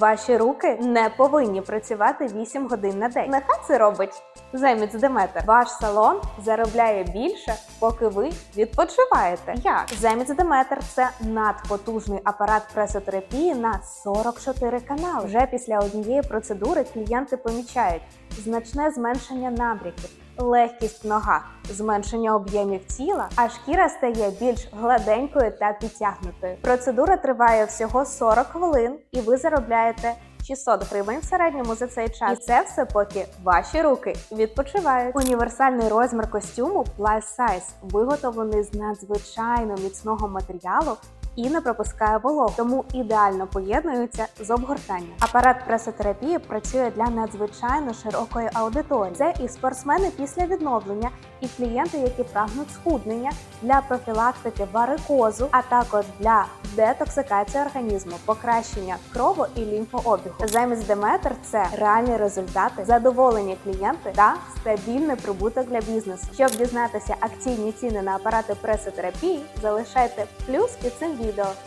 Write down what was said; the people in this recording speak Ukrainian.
Ваші руки не повинні працювати 8 годин на день. Нехай це робить Земіц Деметр. Ваш салон заробляє більше, поки ви відпочиваєте. Як Земіц Деметр це надпотужний апарат пресотерапії на 44 канали. Вже після однієї процедури клієнти помічають значне зменшення набряків. Легкість в ногах, зменшення об'ємів тіла, а шкіра стає більш гладенькою та підтягнутою. Процедура триває всього 40 хвилин, і ви заробляєте 600 гривень в середньому за цей час. І це все поки ваші руки відпочивають. Універсальний розмір костюму Plus Size виготовлений з надзвичайно міцного матеріалу. І не пропускає вологу, тому ідеально поєднується з обгортанням. Апарат пресотерапії працює для надзвичайно широкої аудиторії. Це і спортсмени після відновлення, і клієнти, які прагнуть схуднення для профілактики варикозу, а також для детоксикації організму, покращення крово і лімфообігу. Замість Деметр це реальні результати, задоволені клієнти та стабільний прибуток для бізнесу. Щоб дізнатися акційні ціни на апарати пресотерапії, залишайте плюс під цим vida